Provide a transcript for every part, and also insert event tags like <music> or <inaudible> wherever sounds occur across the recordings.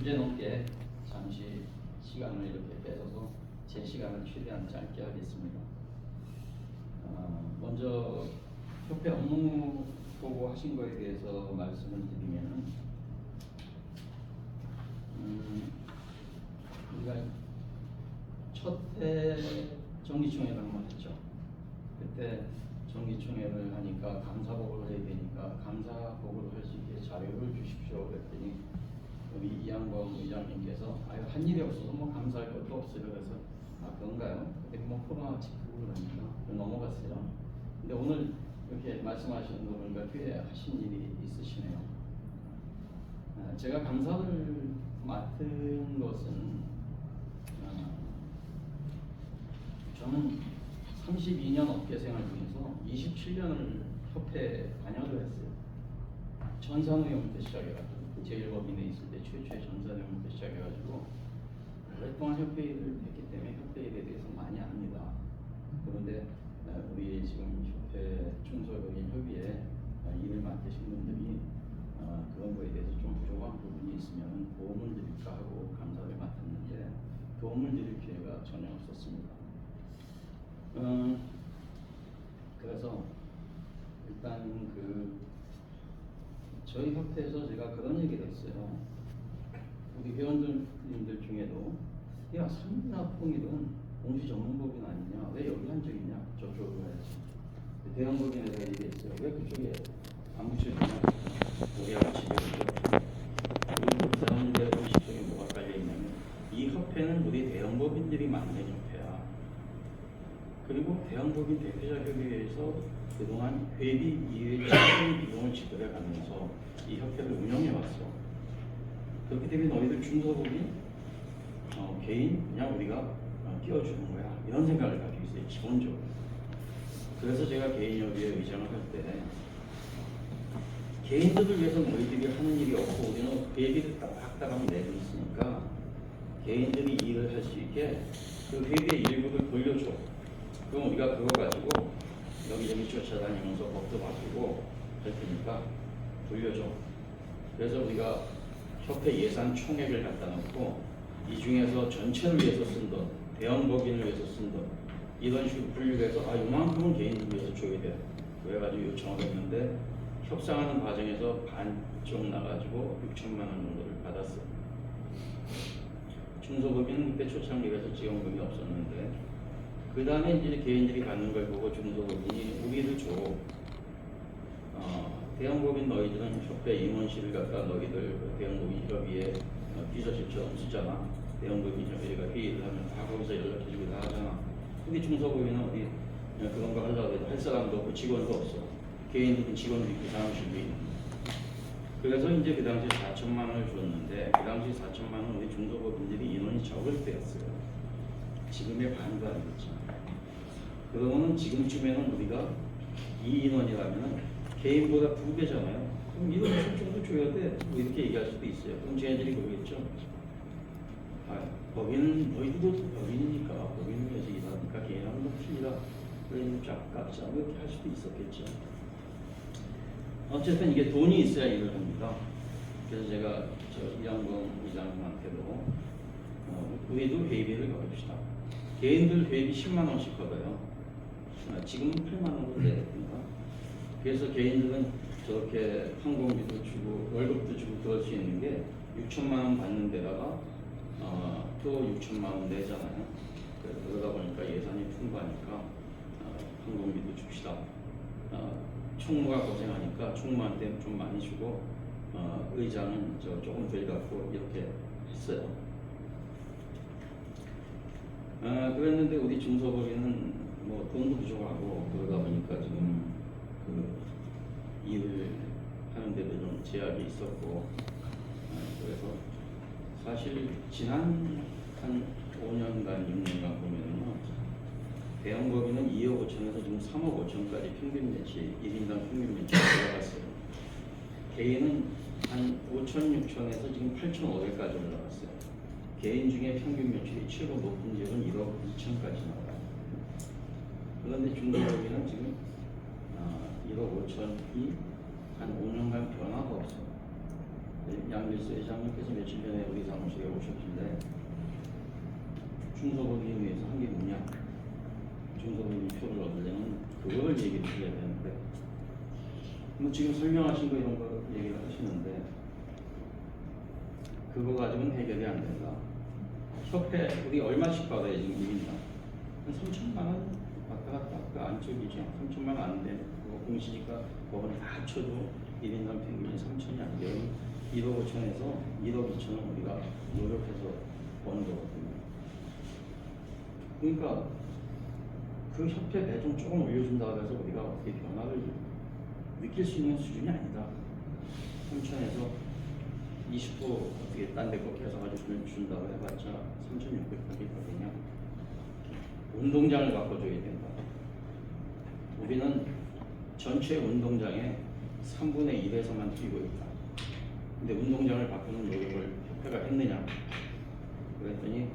주제 높게 잠시 시간을 이렇게 빼서 제 시간을 최대한 짧게 하겠습니다. 어, 먼저 협회 업무 보고 하신 거에 대해서 말씀을 드리면은 음, 우리가 첫해 정기총회를 한번 했죠. 그때 정기총회를 하니까 감사복을 해야 되니까 감사복을 할 수 있게 자료를 주십시오 그랬더니 우리 이양범 의장님께서 아유 한 일이 없어서 뭐 감사할 것도 없어요 그래서 아 그런가요? 근데 뭐 코로나 직후를 하니까 넘어갔어요. 근데 오늘 이렇게 말씀하시는 거 보니까 꽤 하신 일이 있으시네요. 아, 제가 감사를 맡은 것은 아, 저는 32년 업계 생활 중에서 27년을 협회 관여를 했어요. 전산후용부터 시작해가지고 제1법인에 있을 때 최초의 전산후용부터 시작해가지고 오랫동안 협회 일을 했기 때문에 협회 일에 대해서 많이 압니다. 그런데 어, 우리 지금 협회 협의회 어, 일을 맡으신 분들이 어, 그런 거에 대해서 좀 부족한 부분이 있으면 도움을 드릴까 하고 감사를 맡았는데 도움을 드릴 기회가 전혀 없었습니다. 음, 그래서 일단 그 저희 협회에서 제가 그런 얘기를 했어요. 우리 회원님들 중에도 야 삼이나 통일은 공시 전문법인 아니냐? 왜 여기 한 적이냐? 저쪽으로 가야지. 대형법인에서 얘기했어요. 왜 그쪽에 안 붙여주냐? 우리하고 집에 우리 사람들의 공식적인 뭐가 깔려 있냐면 이 협회는 우리 대형법인들이 만든 협회야. 그리고 대형법인 대표자 협의회에서 그동안 회비 이외의 적은 비용을 지불해 가면서 이 협회를 운영해 왔어. 그렇기 때문에 너희들 중소법인 어, 개인 그냥 우리가 어, 띄워주는 거야. 이런 생각을 가지고 있어요. 기본적으로. 그래서 제가 개인협의회 의장을 할 때 개인들을 위해서 너희들이 하는 일이 없고 우리는 회비를 딱딱하게 내고 있으니까 개인들이 일을 할 수 있게 그 회비의 일부를 돌려줘. 그럼 우리가 그거 가지고 여기저기 쫓아다니면서 법도 바꾸고 할 테니까 돌려줘. 그래서 우리가 협회 예산 총액을 갖다 놓고 이 중에서 전체를 위해서 쓴 돈, 대형 법인을 위해서 쓴 돈, 이런 식으로 분류해서 아 이만큼은 개인을 위해서 줘야 돼. 그래가지고 요청을 했는데 협상하는 과정에서 반쪽 나가지고 6천만 원 정도를 받았어요. 중소법인은 그때 초창기에서 지원금이 없었는데 그 다음에 이제 개인들이 갖는 걸 보고 중소법인이 우리를 줘. 어, 대형법인 너희들은 협회 임원실을 갖다 너희들 그 대형법인 협의회 어, 비서실처럼 쓰잖아. 대형법인 협의회가 회의를 하면 다 거기서 연락해주고 다 하잖아. 근데 중소법인은 어디 그런 거 하려고 해도 할 사람도 없고 직원도 없어. 개인들은 직원도 있고 사무실도 있고. 그래서 이제 그 당시에 4천만 원을 줬는데 그 당시 4천만 원 우리 중소법인들이 인원이 적을 때였어요. 지금의 반도 아니겠죠. 그러면 지금쯤에는 우리가 이 인원이라면 개인보다 두 배잖아요. 그럼 이런 정도 줘야 돼. 뭐 이렇게 얘기할 수도 있어요. 그럼 쟤네들이 그러겠죠. 아, 법인은 너희들도 법인이니까 법인을 위해서 일하니까 개인하고 뭐 틀리다. 그러니 짝값자 뭐 이렇게 할 수도 있었겠죠. 어쨌든 이게 돈이 있어야 일을 합니다. 그래서 제가 저 이양범 의장님한테도 어, 우리도 회비를 걸읍시다. 개인들 회비 10만 원씩 걷어요. 아, 지금은 8만 원으로 내야 됩니다. 그래서 개인들은 저렇게 항공비도 주고 월급도 주고 그럴 수 있는 게 6천만 원 받는 데다가 어, 또 6천만 원 내잖아요. 그러다 보니까 예산이 풍부하니까 어, 항공비도 줍시다. 어, 총무가 고생하니까 총무한테 좀 많이 주고 어, 의장은 저 조금 덜 갖고 이렇게 했어요. 아, 그랬는데 우리 중소법인은 뭐 돈도 부족하고 그러다 보니까 지금 그 일을 하는데도 좀 제약이 있었고 아, 그래서 사실 지난 한 5년간 6년간 보면은요 대형법인은 2억 5천에서 지금 3억 5천까지 평균 매치 1인당 평균 매치가 올라갔어요. 개인은 한 5천 6천에서 지금 8,500까지 올라갔어요. 개인 중에 평균 매출이 최고 높은 지역은 1억 2천까지 나와요. 그런데 중소기업은 지금 아, 1억 5천이 한 5년간 변화가 없어요. 양길수 회장님께서 며칠 전에 우리 사무실에 오셨는데 중소법인위에서 한 게 뭐냐? 중소법인 표를 얻으려면 그걸 얘기를 해야 되는데 뭐 지금 설명하신 거 이런 거 얘기를 하시는데 그거 가지고는 해결이 안 된다. 협회 우리 얼마씩 받아야 지금 1인당? 한 3천만 원 왔다 갔다 그 안쪽이죠. 3천만 원안 돼. 그거 공시니까 법원에 다 합쳐도 1인당 평균이 3천이 안 돼요. 1억 5천에서 1억 2천은 우리가 노력해서 버는 거거든요. 그러니까 그 협회 배좀 조금 올려준다고 해서 우리가 어떻게 변화를 느낄 수 있는 수준이 아니다. 3천에서 20% 어떻게 딴데거 계산가지고 준다고 해봤자 3,600밖에 더 되냐? 운동장을 바꿔줘야 된다. 우리는 전체 운동장의 3분의 1에서만 뛰고 있다. 근데 운동장을 바꾸는 노력을 협회가 했느냐? 그랬더니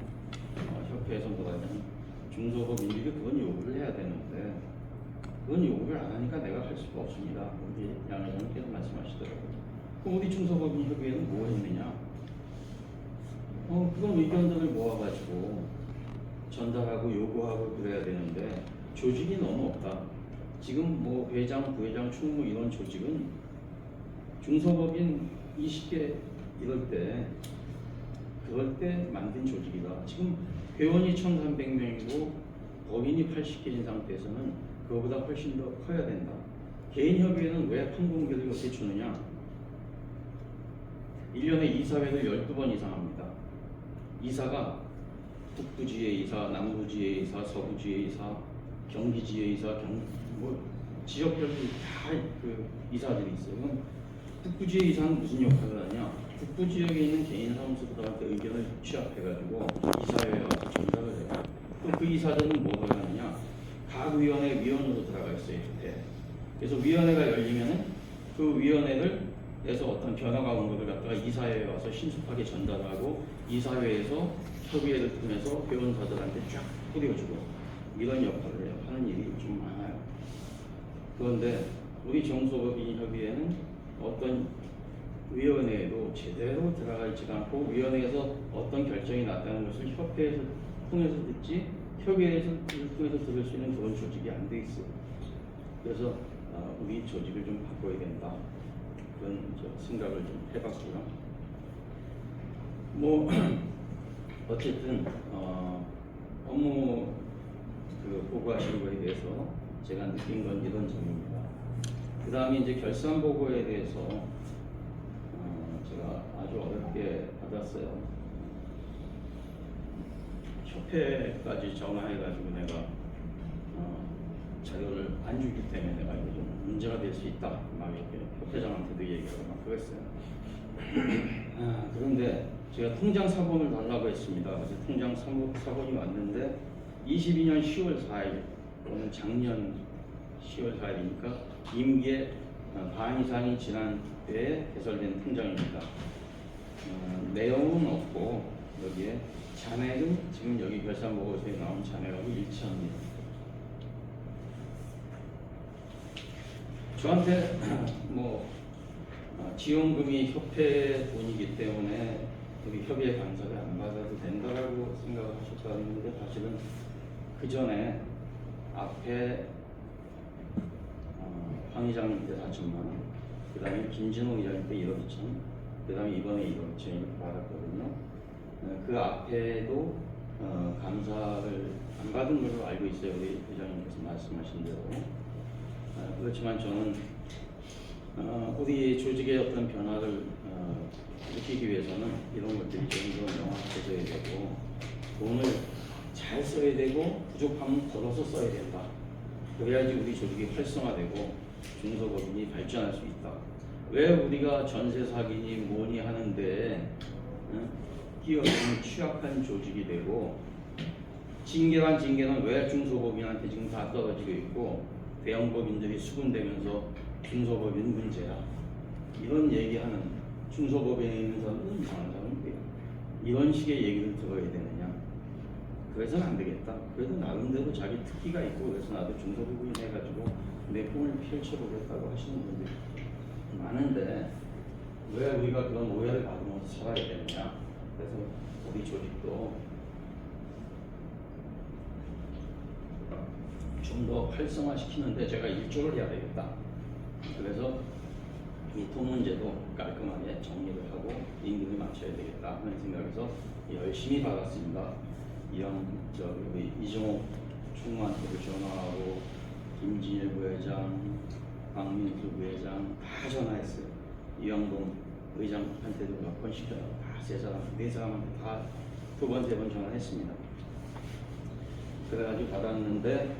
어, 협회에서 하냐면 중소법인들이 그건 요구를 해야 되는데 그건 요구를 안 하니까 내가 할 수가 없습니다. 우리 양 회장님께서 말씀하시더라고요. 그럼 우리 중소법인 협의회는 뭐 했느냐? 어, 그런 의견들을 모아가지고 전달하고 요구하고 그래야 되는데 조직이 너무 없다. 지금 뭐 회장, 부회장, 충무 이런 조직은 중소법인 20개 이럴 때 그럴 때 만든 조직이다. 지금 회원이 1,300명이고 법인이 80개인 상태에서는 그거보다 훨씬 더 커야 된다. 개인 협의회는 왜 판공개를 이렇게 주느냐? 1년에 이사회를 12번 이상 합니다. 이사가 북부지회 이사, 남부지회 이사, 서부지회 이사, 경기지회 이사, 경, 뭐 지역별로 다그 이사들이 있어요. 북부지회 이사는 무슨 역할을 하냐? 북부 지역에 있는 개인 사무소들한테 의견을 취합해가지고 이사회에 와서 전달을 해요. 그럼 그 이사들은 뭐가 하느냐? 각 위원회 위원으로 들어가 있어요. 협회. 그래서 위원회가 열리면은 그 위원회를 에서 어떤 변화가 온 것을 갖다가 이사회에 와서 신속하게 전달하고 이사회에서 협의회를 통해서 회원사들한테 쫙 뿌려주고 이런 역할을. 하는 일이 좀 많아요. 그런데 우리 정소법인 협의회는 어떤 위원회에도 제대로 들어가지가 않고 위원회에서 어떤 결정이 났다는 것을 협회에서 통해서 듣지 협의회에서 통해서 들을 수 있는 그런 조직이 안 돼 있어요. 그래서 아, 우리 조직을 좀 바꿔야 된다. 그런 저 생각을 좀 해봤고요. 뭐 <clears throat> 어쨌든 어, 업무 그 보고하시는 거에 대해서 제가 느낀 건 이런 점입니다. 그 다음에 이제 결산 보고에 대해서 어, 제가 아주 어렵게 받았어요. 협회까지 전화해가지고 내가 어, 자료를 안 주기 때문에 내가 이거 좀 문제가 될 수 있다. 막 이렇게 협회장한테도 얘기를 막 그랬어요. <clears throat> 아, 그런데 제가 통장 사본을 달라고 했습니다. 그래서 통장 사본, 사본이 왔는데 22년 10월 4일, 오늘 작년 10월 4일이니까 임기의 어, 반 이상이 지난 때에 개설된 통장입니다. 어, 내용은 없고 여기에 잔액은 지금 여기 결산 보고서에 나온 잔액하고 일치합니다. 저한테 <clears throat> 뭐 어, 지원금이 협회 돈이기 때문에 우리 협의회 감사를 안 받아도 된다라고 생각하셨다는데 사실은 그 전에 앞에 어, 황 의장님 때 4천만 원, 그 다음에 김진호 의장님 때 1억 2천, 그 다음에 이번에 1억 2천 이렇게 받았거든요. 어, 그 앞에도 어, 감사를 안 받은 걸로 알고 있어요. 우리 회장님께서 말씀하신 대로. 어, 그렇지만 저는 어, 우리 조직의 어떤 변화를 어, 일으키기 위해서는 이런 것들이 좀더 명확해져야 되고 돈을 잘 써야 되고 부족하면 덜어서 써야 된다. 그래야지 우리 조직이 활성화되고 중소법인이 발전할 수 있다. 왜 우리가 전세 사기니 뭐니 하는데 응? 기업은 취약한 조직이 되고 징계란 징계는 왜 중소법인한테 지금 다 떨어지고 있고 대형법인들이 수군되면서 중소법인 문제야. 이런 얘기하는 중소법인에 있는 사람은 이상한 사람이에요. 이런 식의 얘기를 들어야 되느냐? 그래서는 안 되겠다. 그래도 나름대로 자기 특기가 있고 그래서 나도 중소법인 해가지고 내 꿈을 펼쳐보겠다고 하시는 분들이 많은데 왜 우리가 그런 오해를 받으면서 살아야 되느냐? 그래서 우리 조직도 좀 더 활성화시키는데 제가 일조를 해야 되겠다. 그래서 이돈 문제도 깔끔하게 정리를 하고 임금을 맞춰야 되겠다 하는 생각에서 열심히 받았습니다. 이런 저 우리 이종호 총무한테도 전화하고 김진일 부회장, 박민수 부회장 다 전화했어요. 이영동 의장한테도 몇 번씩 전화, 다세 사람, 네 사람한테 다 두 번, 세 번 전화했습니다. 그래가지고 받았는데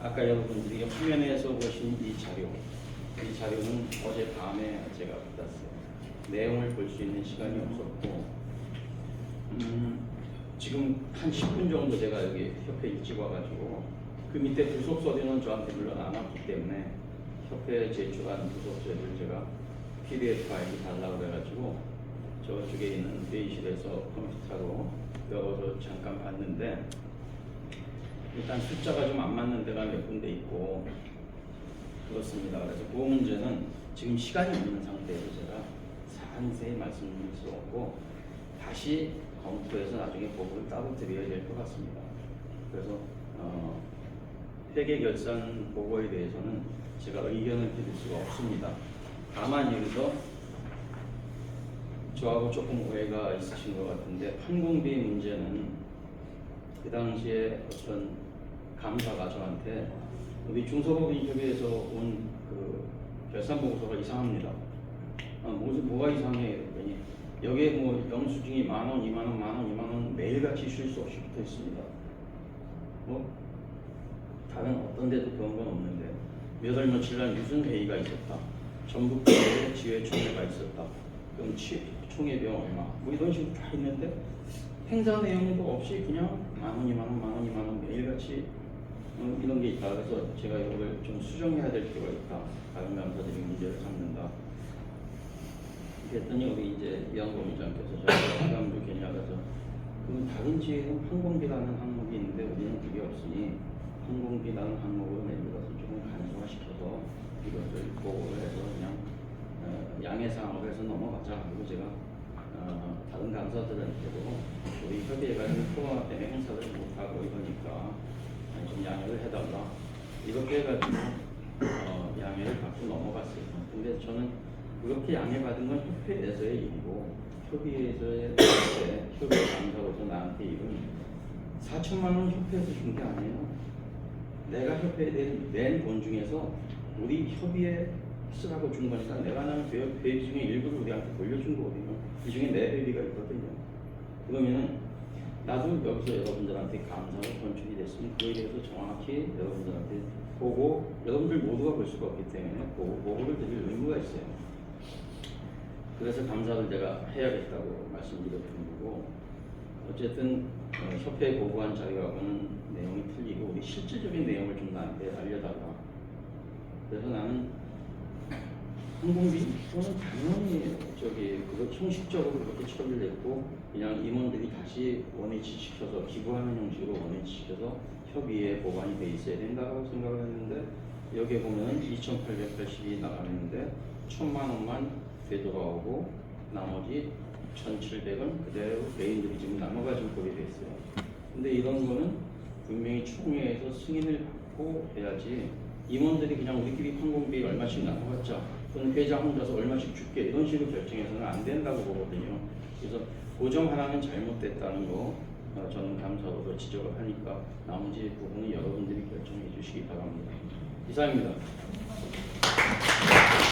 아까 여러분들이 화면에서 보신 이 자료, 이 자료는 어제 밤에 제가 받았어요. 내용을 볼 수 있는 시간이 없었고, 음, 지금 한 10분 정도 제가 여기 협회 일찍 와가지고 그 밑에 부속 서류는 저한테 물론 안 왔기 때문에 협회에 제출한 부속 서류를 제가 PDF 파일이 달라고 그래가지고 저쪽에 있는 회의실에서 컴퓨터로 열어서 잠깐 봤는데 일단 숫자가 좀 안 맞는 데가 몇 군데 있고 그렇습니다. 그래서 그 문제는 지금 시간이 없는 상태에서 제가 상세히 말씀드릴 수 없고 다시 검토해서 나중에 보고를 따로 드려야 될 것 같습니다. 그래서 어, 회계 결산 보고에 대해서는 제가 의견을 드릴 수가 없습니다. 다만 여기서 저하고 조금 오해가 있으신 것 같은데 판공비 문제는 그 당시에 어떤 감사가 저한테 우리 중소법인협의회에서 온 그 결산 보고서가 이상합니다. 아, 무슨 뭐가 이상해? 그랬더니 여기에 뭐 영수증이 만 원, 이만 원, 만 원, 이만 원 매일같이 쉴 수 없이 붙어 있습니다. 뭐 다른 어떤 데도 그런 건 없는데 몇월 며칠 날 무슨 회의가 있었다. 전북도에 지회 총회가 있었다. 그럼 치, 총회비용 얼마? 뭐 이런 식으로 다 있는데 행사 내용도 없이 그냥 만 원, 이만 원, 만 원, 이만 원 매일같이 어, 이런 게 있다. 그래서 제가 이걸 좀 수정해야 될 필요가 있다. 다른 감사들이 문제를 삼는다. 그랬더니 우리 이제 이양범 의장께서 저희 상담도 개념에서 그 다른 지역은 항공비라는 항목이 있는데 우리는 그게 없으니 항공비라는 항목을 예를 들어서 조금 간소화시켜서 이것을 보고를 해서 그냥 어, 양해 사항으로 해서 넘어가자. 그리고 제가 어, 다른 강사들한테도 우리 협의회가 코로나 때문에 행사를 못하고 이러니까 좀 양해를 해달라. 이렇게 해가지고 어, 양해를 받고 넘어갔어요. 근데 저는 그렇게 양해받은 건 협회에서의 일이고 협의회에서의 때 협의 강사로서 나한테 일은 4천만 원 협회에서 준 게 아니에요. 내가 협회에 낸돈 중에서 우리 협의회 쓰라고 준 거니까 내가 나는 회, 회비 중에 일부를 우리한테 돌려준 거거든요. 그 중에 내 회비가 있거든요. 그러면은 나도 여기서 여러분들한테 감사로 건축이 됐으면 그거에 대해서 정확히 여러분들한테 보고 여러분들 모두가 볼 수가 없기 때문에 보고 보고를 드릴 의무가 있어요. 그래서 감사를 내가 해야겠다고 말씀드렸던 거고 어쨌든 어, 협회에 보고한 자료하고는 내용이 틀리고 우리 실질적인 내용을 좀 나한테 알려달라. 그래서 나는 항공비 또는 당연히 저기 그거 형식적으로 그렇게 처리를 했고 그냥 임원들이 다시 원위치 시켜서 기부하는 형식으로 원위치 시켜서 협의에 보관이 돼 있어야 된다고 생각을 했는데 여기에 보면 2,880이 나가는데 1천만 원만 되돌아오고 나머지 1,700은 그대로 메인들이 지금 나눠가지고 거기 돼 있어요. 근데 이런 거는 분명히 총회에서 승인을 받고 해야지 임원들이 그냥 우리끼리 항공비 얼마씩 나눠봤자 또는 회장 혼자서 얼마씩 줄게 이런 식으로 결정해서는 안 된다고 보거든요. 그래서 고정 하나는 잘못됐다는 거 어, 저는 감사로도 지적을 하니까 나머지 부분은 여러분들이 결정해 주시기 바랍니다. 이상입니다.